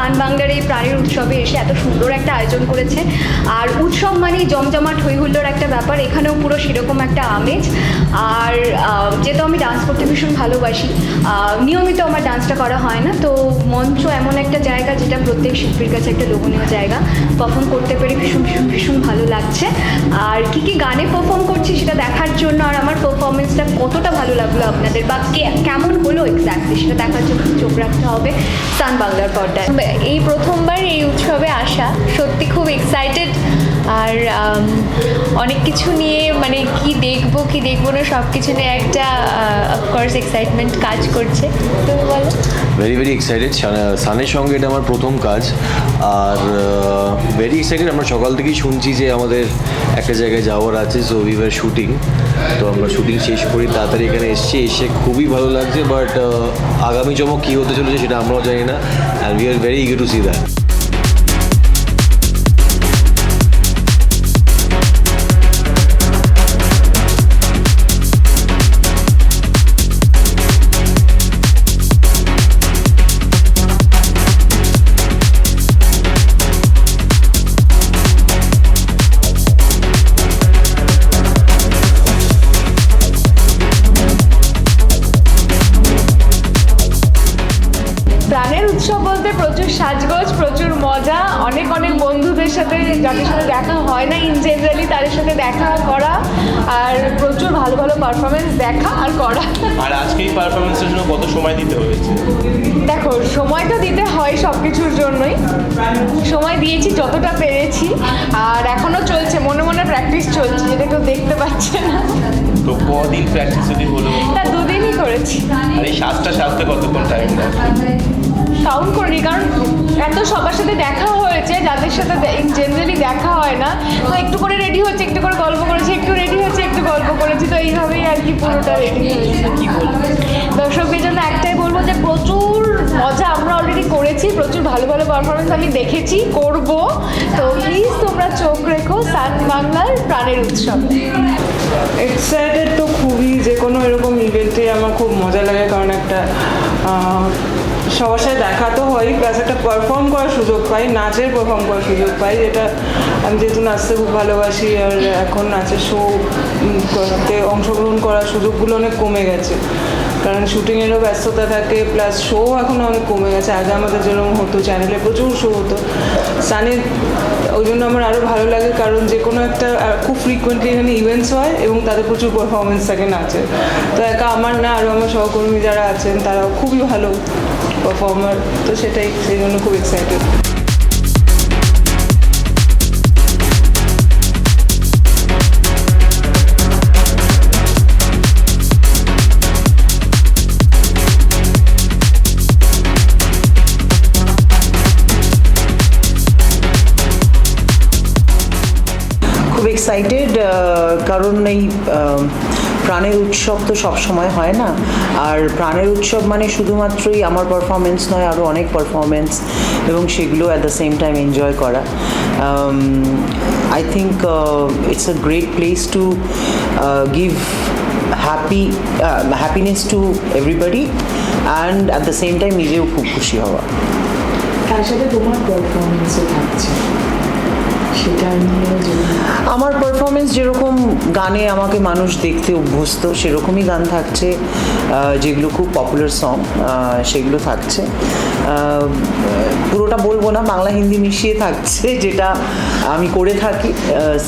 সান বাংলার এই প্রাণীর উৎসবে এসে এত সুন্দর একটা আয়োজন করেছে। আর উৎসব মানেই জমজমাট হই হুল্লোর একটা ব্যাপার। এখানেও পুরো সেরকম একটা আমেজ। আর যেহেতু আমি ডান্স করতে ভীষণ ভালোবাসি নিয়মিত আমার ডান্সটা করা হয় না। তো মঞ্চ এমন একটা জায়গা যেটা প্রত্যেক শিল্পীর কাছে একটা লোভনীয় জায়গা। পারফর্ম করতে পেরে ভীষণ ভীষণ ভীষণ ভালো লাগছে। আর কি কি গানে পারফর্ম করছি সেটা দেখার জন্য আর আমার পারফরমেন্সটা কতটা ভালো লাগল আপনাদের? বা কেমন হলো এক্স্যাক্টলি সেটা দেখার জন্য চোখ রাখতে হবে। সান বাংলার পর্দায়। এই প্রথমবার এই উৎসবে আসা। সত্যি খুব এক্সাইটেড আর অনেক কিছু নিয়ে মানে কি দেখব কি দেখব না সব কিছু নিয়ে একটা অফকোর্স এক্সাইটমেন্ট কাজ করছে। তুমি বলো? ভেরি ভেরি এক্সাইটেড সানের সঙ্গে এটা আমার প্রথম কাজ। আর ভেরি এক্সাইটেড আমরা সকাল থেকেই শুনছি যে আমাদের একটা জায়গায় যাওয়ার আছে সো উই ওয়ার শুটিং তো আমরা শুটিং শেষ করি তাড়াতাড়ি এখানে এসেছি। এসে খুবই ভালো লাগছে বাট আগামী চমক কী হতে চলেছে সেটা আমরাও জানি না। অ্যান্ড উই আর ভেরি ইগে টু সি দ্যাট প্রচুর সাজগোজ প্রচুর মজা। অনেক অনেক বন্ধুদের সাথে যাদের সাথে দেখা হয় না ইন জেনারেলি তাদের সাথে দেখা করা আর প্রচুর ভালো ভালো পারফরমেন্স দেখা আর করা। আর আজকে এই পারফরমেন্সের জন্য কত সময় দিতে হয়েছে? দেখো সময় তো দিতে হয় সব কিছুর জন্যই। সময় দিয়েছি যতটা পেরেছি আর এখনও চলছে মনে মনে প্র্যাকটিস চলছে যেটা কেউ দেখতে পাচ্ছে না। তো কদিন প্র্যাকটিস যদি হলো? তা দুদিনই করেছি। আর এই কতক্ষণ টাইম দেয় কাউন্ট করিনি, কারণ এত সবার সাথে দেখা হয়েছে, যাদের সাথে জেনারেলি দেখা হয় না। তো একটু করে রেডি হচ্ছে, একটু করে গল্প করেছি, একটু রেডি হচ্ছে, একটু গল্প করেছি, তো এইভাবেই আর কি পুরোটা রেডি হয়েছে। দর্শকদের জন্য একটাই বলব যে প্রচুর মজা আমরা অলরেডি করেছি, প্রচুর ভালো ভালো পারফরমেন্স আমি দেখেছি, করব। তো প্লিজ তোমরা চোখ রেখো সান বাংলার প্রাণের উৎসবে। এক্সাইটেড তো খুবই, যে কোনো এরকম ইভেন্টে আমার খুব মজা লাগে, কারণ একটা সবার সাথে দেখা তো হয় প্লাস একটা পারফর্ম করার সুযোগ পাই, নাচের পারফর্ম করার সুযোগ পাই, যেটা আমি যেহেতু নাচতে খুব ভালোবাসি, আর এখন নাচের শো করতে, অংশগ্রহণ করার সুযোগগুলো অনেক কমে গেছে। কারণ শুটিংয়েরও ব্যস্ততা থাকে, প্লাস শো এখন অনেক কমে গেছে। আগে আমাদের যেরকম হতো চ্যানেলে প্রচুর শো হতো। সানে ওই জন্য আমার আরও ভালো লাগে, কারণ যে কোনো একটা খুব ফ্রিকুয়েন্টলি এখানে ইভেন্টস হয় এবং তাদের প্রচুর পারফরমেন্স থাকে নাচের তো একা আমার না, আরও আমার সহকর্মী যারা আছেন, তারাও খুবই ভালো পারফর্মার তো সেটাই, সেই জন্য খুব এক্সাইটেড এক্সাইটেড কারণ এই প্রাণের উৎসব তো সব সময় হয় না। আর প্রাণের উৎসব মানে শুধুমাত্রই আমার পারফরমেন্স নয় আরও অনেক পারফরমেন্স এবং সেগুলো at the same time enjoy করা। I think it's a great place to give happy happiness to everybody and at the same time নিজেও খুব খুশি হওয়া। তার সাথে তোমার পারফরমেন্সও থাকছে? সেটা আমার পারফরমেন্স যেরকম গানে আমাকে মানুষ দেখতে অভ্যস্ত সেরকমই গান থাকছে যেগুলো খুব পপুলার সং সেগুলো থাকছে। পুরোটা বলব না বাংলা হিন্দি মিশিয়ে থাকছে যেটা আমি করে থাকি।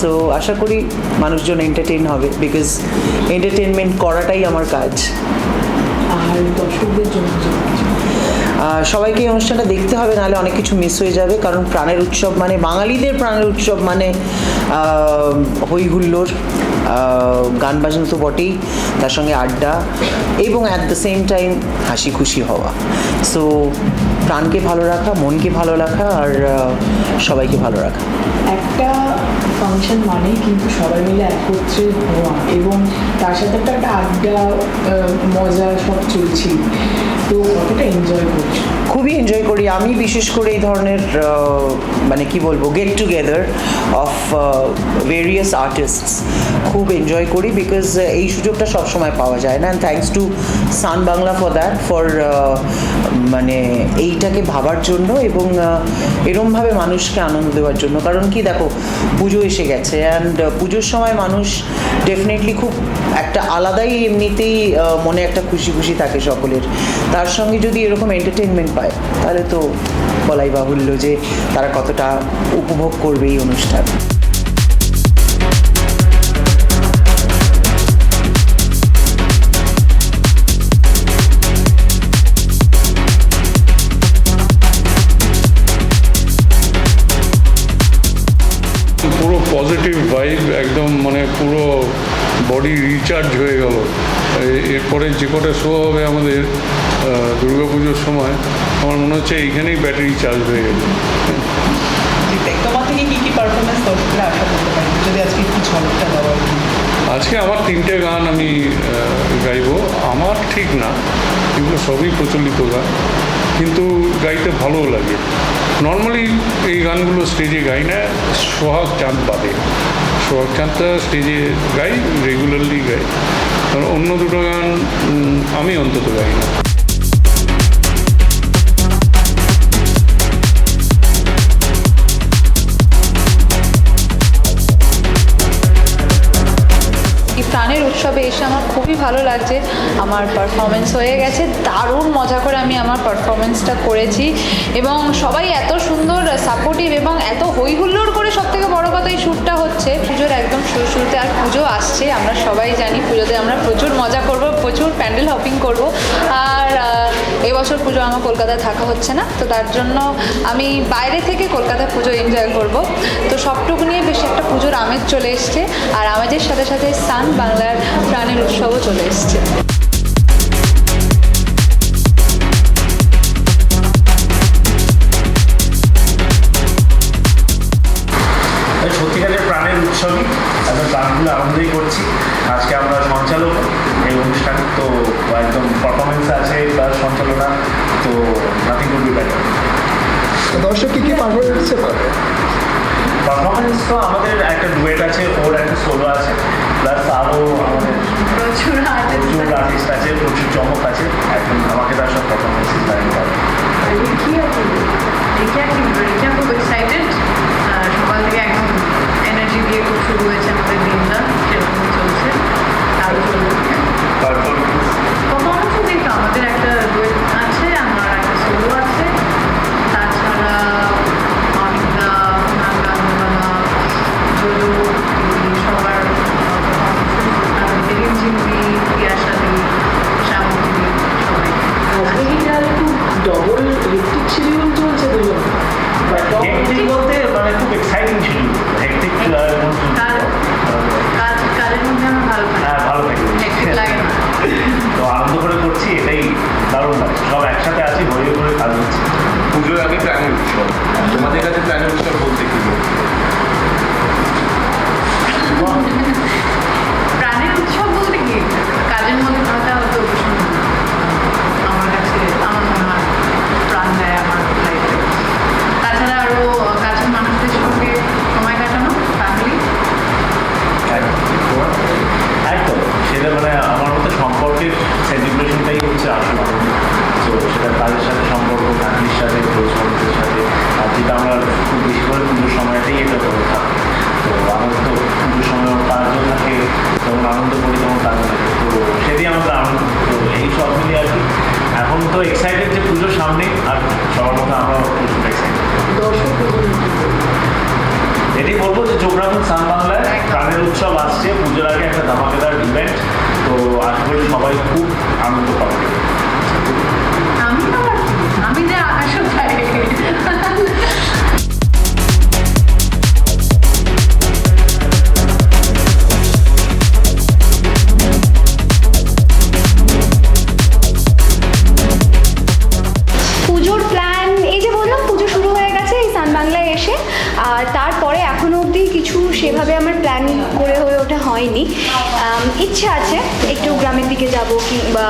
সো আশা করি মানুষজন এন্টারটেইন হবে বিকজ এন্টারটেনমেন্ট করাটাই আমার কাজ। আর দর্শকদের জন্য সবাইকে এই অনুষ্ঠানটা দেখতে হবে, নাহলে অনেক কিছু মিস হয়ে যাবে। কারণ প্রাণের উৎসব মানে বাঙালিদের প্রাণের উৎসব মানে হই হুল্লোর গান বাজনা তো বটেই, তার সঙ্গে আড্ডা এবং অ্যাট দ্য সেম টাইম হাসি খুশি হওয়া। সো প্রাণকে ভালো রাখা মনকে ভালো রাখা আর সবাইকে ভালো রাখা। একটা ফাংশন মানেই কিন্তু সবাই মিলে একত্রে হওয়া এবং তার সাথে একটা একটা আড্ডা মজা সব চলছিল তো কতটা এনজয় করছ? খুবই এনজয় করি। আমি বিশেষ করে এই ধরনের মানে কি বলব get together of various artists খুব এনজয় করি বিকজ এই সুযোগটা সবসময় পাওয়া যায় না। And thanks to Sun Bangla for that for মানে এইটাকে ভাবার জন্য এবং এরমভাবে মানুষকে আনন্দ দেওয়ার জন্য। কারণ কি দেখো, পুজো এসে গেছে অ্যান্ড পুজোর সময় মানুষ ডেফিনেটলি খুব একটা আলাদাই এমনিতেই মনে একটা খুশি খুশি থাকে সকলের। তার সঙ্গে যদি এরকম এন্টারটেনমেন্ট পায়, তাহলে তো বলাই বাহুল্য যে তারা কতটা উপভোগ করবে এই অনুষ্ঠান। পজিটিভ ভাইব একদম মানে পুরো বডি রিচার্জ হয়ে গেল। এরপরে যে কটা শো হবে আমাদের দুর্গা পুজোর সময় আমার মনে হচ্ছে এইখানেই ব্যাটারি চার্জ হয়ে গেল আজকে আমার তিনটে গান আমি গাইবো। আমার ঠিক না এগুলো সবই প্রচলিত গান। কিন্তু গাইতে ভালোও লাগে। নর্মালি এই গানগুলো স্টেজে গাই না, সোহাগ চাঁদ বাদে। সোহাগ চাঁদটা স্টেজে গাই রেগুলারলি গাই। কারণ অন্য দুটো গান আমি অন্তত গাই না। প্রাণের উৎসবে এসে আমার খুবই ভালো লাগছে। আমার পারফরমেন্স হয়ে গেছে, দারুণ মজা করে আমি আমার পারফরমেন্সটা করেছি এবং সবাই এত সুন্দর সাপোর্টিভ এবং এত হই হুল্লোড় করে সব থেকে বড় কথা এই শ্যুটটা হচ্ছে। পুজোর একদম শুরু শুরুতে আর পুজো আসছে, আমরা সবাই জানি পুজোতে আমরা প্রচুর মজা করব, প্রচুর প্যান্ডেল হপিং করব। আর এবছর পুজো আমার কলকাতায় থাকা হচ্ছে না, তো তার জন্য আমি বাইরে থেকে কলকাতা পুজো এনজয় করব। তো সবটুকু নিয়ে বেশ একটা পুজোর আমেজ চলে এসছে। আর আমেজের সাথে সাথে সান বাংলার প্রাণের উৎসবও চলে এসছে। সত্যিকারের প্রাণের উৎসবই একদম প্রাণগুলো আনন্দই করছি। আজকে আমরা সঞ্চালক এই অনুষ্ঠানে তো একদম পারফরমেন্স আছে সঞ্চালনা তো নাথিং উড বি বেটার দর্শক কি কি পারফরমেন্সে পাবে? পারফরমেন্স তো আমাদের একটা ডুয়েট আছে ওর একটা সোলো আছে। প্লাস আরও আমাদের প্রচুর প্রচুর আর্টিস্ট আছে প্রচুর চমক আছে। একদম আমাকে তার সব পারফরমেন্স দাঁড়িয়ে পাবে হেক্টিক বলতে মানে খুব এক্সাইটিং ছিল। হেক্টিক হ্যাঁ তো আনন্দ করে করছি এটাই দারুণ লাগে। সব একসাথে আছি হয়ে করে কাজ হচ্ছে। পুজোর আগে প্রাণের উৎসব। তোমাদের কাছে প্রাণের উৎসব বলতে যেমন আনন্দ করি, তেমন কাজ থাকে তো সেটাই আমাদের আনন্দ তো এই সব মিলিয়ে আর কি। এখন তো এক্সাইটেড যে পুজোর সামনে, আর সবার মতো আমরা প্রচুর এক্সাইটেড এটি বলব যে চোখ সান বাংলায় প্রাণের উৎসব আসছে। পুজোর আগে একটা ধামাকেদার ইভেন্ট তো আশা করি সবাই খুব আনন্দ পাবে। আমি আমি যে আকাশও আম, ইচ্ছা আছে একটু গ্রামের দিকে যাব কিংবা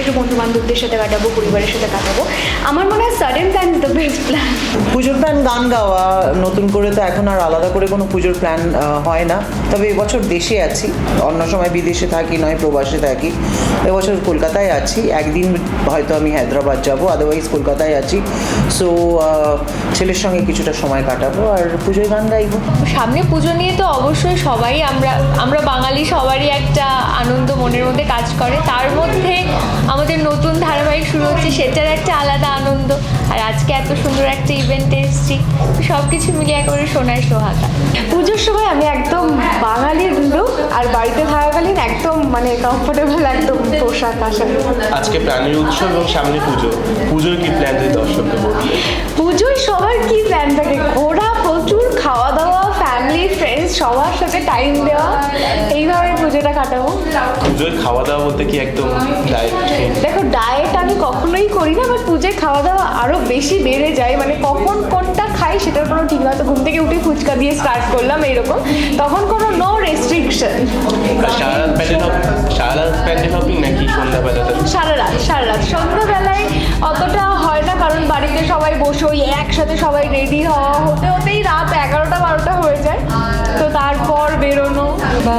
একটু বন্ধু বান্ধবদের সাথে কাটাবো পরিবারের সাথে কাটাবো। আমার মনে হয় sudden plan the best plan পুজোর প্ল্যান গান গাওয়া নতুন করে তো এখন আর আলাদা করে কোনো পুজোর প্ল্যান হয় না। তবে এবছর দেশে আছি। অন্য সময় বিদেশে থাকি নয়, প্রবাসে থাকি। এবছর কলকাতায় আছি। একদিন হয়তো আমি হায়দ্রাবাদ যাব আদারওয়াইজ কলকাতায় আছি। সো ছেলের সঙ্গে কিছুটা সময় কাটাবো আর পুজোয় গান গাইবো। সামনে পুজো নিয়ে তো অবশ্যই সবাই আমরা আমরা বাঙালি সবারই একটা আনন্দ মনের মধ্যে কাজ করে। তার মধ্যে আমাদের নতুন ধারাবাহিক শুরু হচ্ছে, সেটার একটা আলাদা আনন্দ। আজকে এত সুন্দর একটা ইভেন্টে এসেছি। সব কিছু মিলে একেবারে সোনার সোহাগা। পুজোর সময় আমি একদম বাঙালির লুক আর বাড়িতে থাকাকালীন একদম মানে কমফোর্টেবল একদম পোশাক আশাক। আজকে প্রাণীর উৎসব এবং সামনে পুজো। পুজোর কি প্ল্যান দর্শকদের পুজোয় সবার কি প্ল্যান থাকে? ঘোরা প্রচুর সবার সাথে টাইম দেওয়া এইভাবে পুজোটা কাটাবো। পুজোর খাওয়া দাওয়া বলতে কি একদম ডায়েট দেখো ডায়েট আমি কখনোই করি না বাট পুজোয় খাওয়া দাওয়া আরও বেশি বেড়ে যায়। মানে কখন কোনটা খাই সেটার কোনো ঠিক না। তো ঘুম থেকে উঠে ফুচকা দিয়ে স্টার্ট করলাম এইরকম। তখন কোনো নো রেস্ট্রিকশন সারা রাত প্যান্ডেল সারা রাত প্যান্ডেল হপিং নাকি সন্ধ্যাবেলাটা সারা রাত সারা রাত। সন্ধ্যাবেলায় অতটা বাড়িতে সবাই বসে ওই একসাথে সবাই রেডি হওয়া হতে হতেই রাত এগারোটা বারোটা হয়ে যায়। তো তারপর বেরোনো। বা